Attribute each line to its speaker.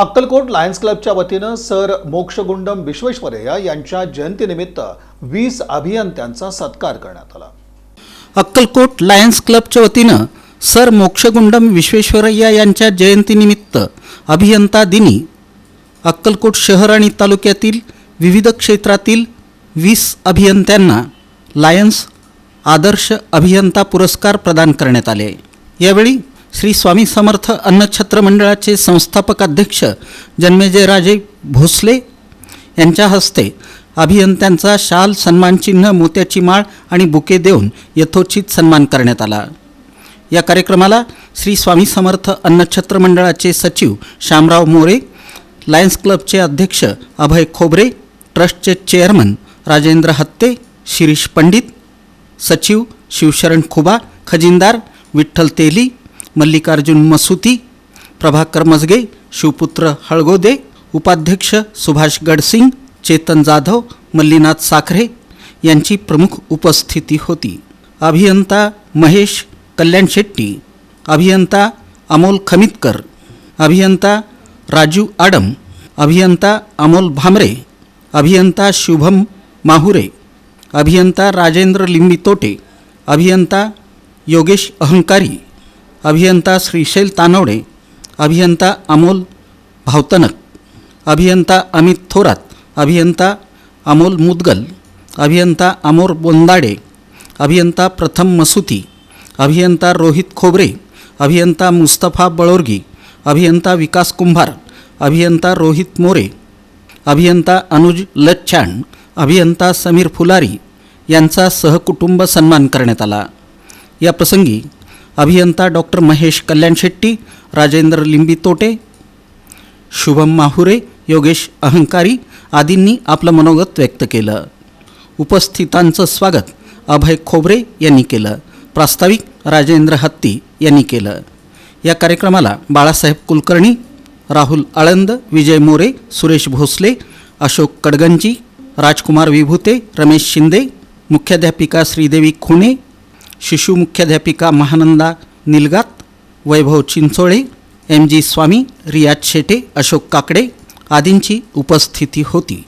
Speaker 1: Akkalkot Lions क्लबच्या वतीनं sir Mokshagundam Visvesvaraya यांच्या जयंतीनिमित्त वीस अभियंत्यांचा सत्कार करण्यात आला.
Speaker 2: अक्कलकोट लायन्स क्लबच्या वतीनं सर मोक्षगुंडम विश्वेश्वरय्या यांच्या जयंतीनिमित्त अभियंता दिनी अक्कलकोट शहर आणि तालुक्यातील विविध क्षेत्रातील वीस अभियंत्यांना लायन्स आदर्श अभियंता पुरस्कार प्रदान करण्यात आले. यावेळी श्री स्वामी समर्थ अन्नछत्र मंडळाचे संस्थापक अध्यक्ष जन्मेजयराजे भोसले यांच्या हस्ते अभियंत्यांचा शाल सन्मानचिन्ह मोत्याची माळ आणि बुके देऊन यथोचित सन्मान करण्यात आला. या कार्यक्रमाला श्री स्वामी समर्थ अन्नछत्र मंडळाचे सचिव शामराव मोरे लायन्स क्लबचे अध्यक्ष अभय खोबरे ट्रस्टचे चेअरमन राजेंद्र हत्ते शिरीष पंडित सचिव शिवशरण खुबा खजिनदार विठ्ठल तेली मल्लिकार्जुन मसुती प्रभाकर मजगे शिवपुत्र हळगोदे उपाध्यक्ष सुभाष गडसिंग चेतन जाधव मल्लीनाथ साखरे यांची प्रमुख उपस्थिती होती. अभियंता महेश कल्याण शेट्टी अभियंता अमोल खमितकर अभियंता राजू आडम अभियंता अमोल भामरे अभियंता शुभम माहुरे अभियंता राजेंद्र लिंबितोटे अभियंता योगेश अहंकारी अभियंता श्रीशैल तानवडे अभियंता अमोल भावतनक अभियंता अमित थोरात अभियंता अमोल मुदगल अभियंता अमोर बोंदाडे अभियंता प्रथम मसुती अभियंता रोहित खोबरे अभियंता मुस्तफा बळोरगी अभियंता विकास कुंभार अभियंता रोहित मोरे अभियंता अनुज लच्छाण अभियंता समीर फुलारी यांचा सहकुटुंब सन्मान करण्यात आला. या प्रसंगी अभियंता डॉक्टर महेश कल्याण शेट्टी राजेंद्र लिंबी तोटे शुभम माहुरे योगेश अहंकारी आदींनी आपलं मनोगत व्यक्त केलं. उपस्थितांचं स्वागत अभय खोबरे यांनी केलं. प्रास्ताविक राजेंद्र हत्ती यांनी केलं. या कार्यक्रमाला बाळासाहेब कुलकर्णी राहुल आळंद विजय मोरे सुरेश भोसले अशोक कडगंजी राजकुमार विभूते रमेश शिंदे मुख्याध्यापिका श्रीदेवी खुणे शिशु मुख्याध्यापिका महानंदा निलगात वैभव चिंचोळे एम जी स्वामी रियाज शेटे अशोक काकडे आदींची उपस्थिती होती.